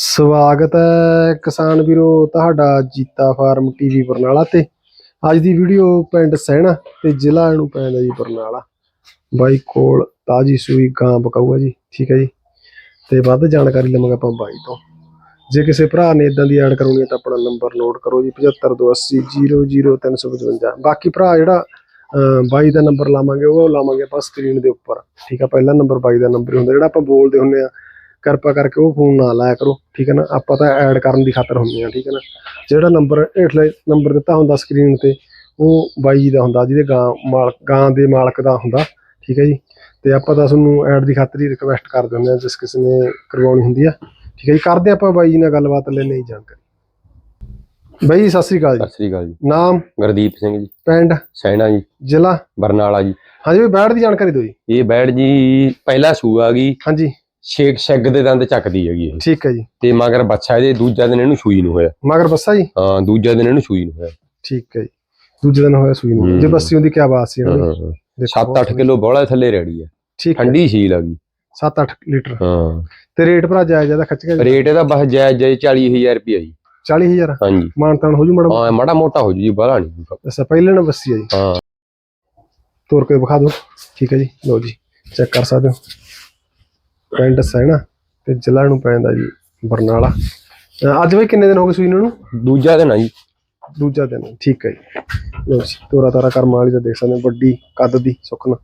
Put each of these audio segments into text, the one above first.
ਸਵਾਗਤ ਹੈ ਕਿਸਾਨ ਵੀਰੋ ਤੁਹਾਡਾ ਜੀਤਾ ਫਾਰਮ ਟੀਵੀ ਬਰਨਾਲਾ ਤੇ। ਅੱਜ ਦੀ ਵੀਡੀਓ ਪਿੰਡ ਸਹਿਣਾ ਤੇ ਜ਼ਿਲ੍ਹਾ ਨੂੰ ਪੈਂਦਾ ਜੀ ਬਰਨਾਲਾ। ਬਾਈ ਕੋਲ ਤਾਜੀ ਸੂਈ ਗਾਂ ਬਕਾਊਗਾ ਜੀ ਠੀਕ ਹੈ ਜੀ। ਤੇ ਵੱਧ ਜਾਣਕਾਰੀ ਲਵਾਂਗੇ ਆਪਾਂ ਬਾਈ ਤੋਂ। ਜੇ ਕਿਸੇ ਭਰਾ ਨੇ ਇਦਾਂ ਦੀ ਐਡ ਕਰਾਉਣੀ ਹੈ ਤਾਂ ਆਪਣਾ ਨੰਬਰ ਨੋਟ ਕਰੋ ਜੀ 7528000355 ਬਾਕੀ ਭਰਾ ਜਿਹੜਾ ਅਹ, ਬਾਈ ਦਾ ਨੰਬਰ ਲਾਵਾਂਗੇ ਉਹ ਲਾਵਾਂਗੇ ਆਪਾਂ ਸਕਰੀਨ ਦੇ ਉੱਪਰ। ਠੀਕ ਆ ਪਹਿਲਾ ਨੰਬਰ ਬਾਈ ਦਾ ਨੰਬਰ ਹੁੰਦਾ ਜਿਹੜਾ ਆਪਾਂ ਬੋਲਦੇ ਹੁੰਦੇ ਆ। ਕਿਰਪਾ ਕਰਕੇ ਉਹ ਫੋਨ ਨਾ ਲਾਇਆ ਕਰੋ ਠੀਕ ਹੈ ਨਾ? ਆਪਾਂ ਤਾਂ ਐਡ ਕਰਨ ਦੀ ਖਾਤਰ ਹੁੰਦੇ ਆ ਠੀਕ ਹੈ ਨਾ? ਜਿਹੜਾ ਨੰਬਰ ਹੇਠਲੇ ਨੰਬਰ ਦਿੱਤਾ ਹੁੰਦਾ ਸਕਰੀਨ ਤੇ ਉਹ ਬਾਈ ਜੀ ਦਾ ਹੁੰਦਾ ਜਿਹਦੇ ਗਾਂ ਮਾਲਕ ਗਾਂ ਦੇ ਮਾਲਕ ਦਾ ਹੁੰਦਾ ਠੀਕ ਹੈ ਜੀ? ਤੇ ਆਪਾਂ ਤਾਂ ਤੁਹਾਨੂੰ ਐਡ ਦੀ ਖਾਤਰ ਹੀ ਰਿਕਵੈਸਟ ਕਰ ਦਿੰਦੇ ਆ ਜਿਸ ਕਿਸੇ ਨੇ ਕਰਵਾਉਣੀ ਹੁੰਦੀ ਆ ਠੀਕ ਹੈ ਜੀ? ਕਰਦੇ ਆਪਾਂ ਬਾਈ ਜੀ ਨਾਲ ਗੱਲਬਾਤ ਲੈ ਨਹੀਂ ਜਾਣਕਾਰੀ। ਬਾਈ ਜੀ, ਸਤਿ ਸ੍ਰੀ ਅਕਾਲ ਜੀ। ਸਤਿ ਸ੍ਰੀ ਅਕਾਲ ਜੀ। ਨਾਮ? ਗੁਰਦੀਪ ਸਿੰਘ ਜੀ। ਪਿੰਡ? ਸੈਣਾ ਜੀ। ਜ਼ਿਲ੍ਹਾ? ਬਰਨਾਲਾ ਜੀ। ਹਾਂਜੀ ਵੀ ਬੈਠ ਦੀ ਜਾਣਕਾਰੀ ਦਿਓ ਜੀ। ਇਹ ਬੈੜ ਜੀ ਪਹਿਲਾ ਸੂ ਆ ਗਈ। ਹਾਂਜੀ। ਛੇਕ ਛੱਗ ਦੇ ਦੰਦ ਚੱਕਦੀ ਹੈਗੀ ਇਹ। ਠੀਕ ਹੈ ਜੀ। ਤੇ ਮਗਰ ਬੱਚਾ ਇਹਦੇ ਦੂਜਾ ਦਿਨ ਇਹਨੂੰ ਸੂਈ ਨੂੰ ਹੋਇਆ। ਮਗਰ ਬੱਸਾ ਜੀ? ਹਾਂ ਦੂਜਾ ਦਿਨ ਇਹਨੂੰ ਸੂਈ ਨੂੰ ਹੋਇਆ। ਠੀਕ ਹੈ ਜੀ। ਦੂਜੇ ਦਿਨ ਹੋਇਆ ਸੂਈ ਨੂੰ। ਜੇ ਬੱਸੀ ਹੁੰਦੀ ਕੀ ਬਾਤ ਸੀ ਇਹਨਾਂ ਦੀ ਹਾਂ ਦੇਖੋ, 7-8 ਕਿਲੋ ਬੋਲਾ ਥੱਲੇ ਰੈਡੀ ਹੈ ਠੀਕ ਹੈ। ਠੰਡੀ ਸੀਲ ਆ ਗਈ। 7-8 ਲੀਟਰ। ਹਾਂ। ਤੇ ਰੇਟ ਭਰਾ ਜਾਇਜ਼ ਜ਼ਿਆਦਾ ਖੱਚ ਗਿਆ? ਰੇਟ ਇਹਦਾ ਬਸ ਜਾਇਜ਼ ਜਾਇਜ਼ 40000 ਰੁਪਇਆ ਜੀ। 40000 ਹਾਂਜੀ। ਮਾਨਤਾਨ ਹੋ ਜੂ ਮੈਡਮ ਹਾਂ ਮਾੜਾ ਮੋਟਾ ਹੋ ਜੂ ਜੀ ਬਾਹਲਾ ਨਹੀਂ ਅੱਛਾ ਪਹਿਲੇ ਨਾ ਬੱਸੀ ਹੈ ਜੀ। ਹਾਂ। ਤੋਰ ਕੇ ਵਿਖਾ ਦਿਓ। ਠੀਕ ਹੈ ਜੀ ਲਓ ਜੀ ਚੈੱਕ ਕਰ ਸਕਦੇ ਹੋ। ਪਿੰਡ ਸਹਿਣਾ ਤੇ ਜ਼ਿਲ੍ਹਾ ਨੂੰ ਪੈਂਦਾ ਜੀ ਬਰਨਾਲਾ। ਅਹ ਅੱਜ ਵੀ ਕਿੰਨੇ ਦਿਨ ਹੋ ਗਏ ਸੂਈ ਨੂੰ? ਦੂਜਾ ਦਿਨ ਆ ਜੀ। ਦੂਜਾ ਦਿਨ ਠੀਕ ਹੈ ਜੀ। ਲਓ ਜੀ ਤੋਰਾ ਤਾਰਾ ਕਰਮ ਵਾਲੀ ਤਾਂ ਦੇਖ ਸਕਦੇ ਹੋ ਵੱਡੀ ਕੱਦ ਦੀ ਸੁਖਨਾ।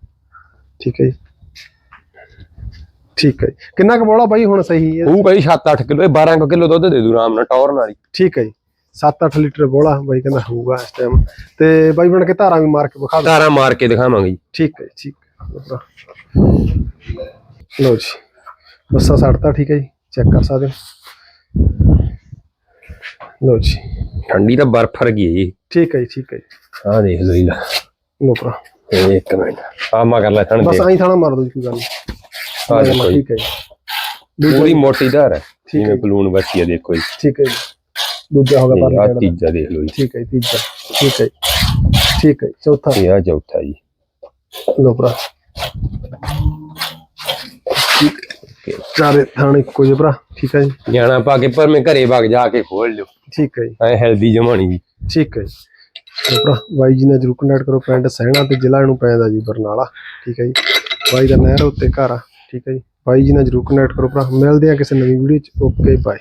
ਠੀਕ ਹੈ ਜੀ। ਠੀਕ ਹੈ ਜੀ। ਕਿੰਨਾ ਕੁ ਬੋਲਾ ਬਾਈ ਹੁਣ ਸਹੀ ਹੈ? ਉਹ ਕਹੀ 7-8 ਕਿਲੋ 12 ਕਿਲੋ ਦੁੱਧ ਦੇ ਦੂ ਆਰਾਮ ਨਾਲ ਟੌਰ ਨਾਲ ਹੀ। ਠੀਕ ਹੈ ਜੀ। 7-8 ਲੀਟਰ ਬੋਲਾ ਬਾਈ ਕਹਿੰਦਾ ਹੋਊਗਾ ਇਸ ਟਾਈਮ ਤੇ ਬਾਈ ਬਣ ਕੇ ਧਾਰਾਂ ਵੀ ਮਾਰ ਕੇ ਵਿਖਾ ਦਿਓ। ਧਾਰਾ ਮਾਰ ਕੇ ਦਿਖਾਵਾਂਗੇ ਜੀ। ਠੀਕ ਹੈ ਜੀ, ਠੀਕ ਹੈ। ਲਓ ਜੀ। ਬੱਸਾ ਸੜਤਾ ਠੀਕ ਹੈ ਜੀ ਚੈੱਕ ਕਰ ਸਕਦੇ ਹੋ। ਲਓ ਜੀ। ਠੰਡੀ ਤਾਂ ਬਰਫ ਵਰਗੀ ਹੈ ਜੀ। ਠੀਕ ਹੈ ਜੀ ਠੀਕ ਹੈ ਜੀ। ਆਹ ਦੇਖ ਲਓ ਜੀ ਲੈ। ਲੋ ਭਰਾ। ਇਹ ਇੱਕ ਮਿੰਟ। ਆ ਮਗਰ ਲੈ ਥਣ ਬਸ ਐਂ ਥਾਣਾ ਮਾਰ ਦੋ ਜੀ ਕੋਈ ਗੱਲ ਨਹੀਂ। ਦੇਖੋ ਜੀ। ਠੀਕ ਹੈ ਜੀ। ਪੂਰੀ ਮੋਟੀ ਧਾਰ ਹੈ। ਠੀਕ ਹੈ ਜਿਵੇਂ ਬਲੂਨ ਬੱਚੀ ਹੈ ਦੇਖੋ ਜੀ। ਠੀਕ ਹੈ ਜੀ। ਦੂਜਾ ਹੋ ਗਿਆ ਆ ਪਰ ਤੀਜਾ ਦੇਖ ਲਓ ਜੀ। ਠੀਕ ਹੈ ਤੀਜਾ। ਠੀਕ ਹੈ। ਠੀਕ ਹੈ ਚੌਥਾ। ਇਹ ਆ ਚੌਥਾ ਜੀ। ਲੋ ਭਰਾ। ਚਾਰੇ ਥਾਣੇ ਇੱਕੋ ਜਿਹੇ ਭਰਾ ਠੀਕ ਹੈ ਜੀ? ਨਿਆਣਾ ਪਾ ਕੇ ਪਰ ਮੈਂ ਘਰੇ ਵਗ ਜਾ ਕੇ ਖੋਲ ਲਿਓ। ਠੀਕ ਹੈ ਜੀ। ਐ ਹੈਲਦੀ ਜਮਾਣੀ ਜੀ। ਠੀਕ ਹੈ ਜੀ। ਭਰਾ ਬਾਈ ਜੀ ਨਾਲ ਜਰੂਰ ਕੰਟੈਕਟ ਕਰੋ ਪਿੰਡ ਸਹਿਣਾ ਤੇ ਜ਼ਿਲ੍ਹਾ ਨੂੰ ਪੈਂਦਾ ਜੀ ਬਰਨਾਲਾ ਠੀਕ ਹੈ ਜੀ। ਬਾਈ ਦਾ ਨਹਿਰ ਉੱਤੇ ਘਰ ਆ ਠੀਕ ਹੈ ਜੀ। ਬਾਈ ਜੀ ਨਾਲ ਜਰੂਰ ਕੰਟੈਕਟ ਕਰੋ ਭਰਾ। ਮਿਲਦੇ ਆ ਕਿਸੇ ਨਵੀਂ ਵੀਡੀਓ ਚ। Okay bye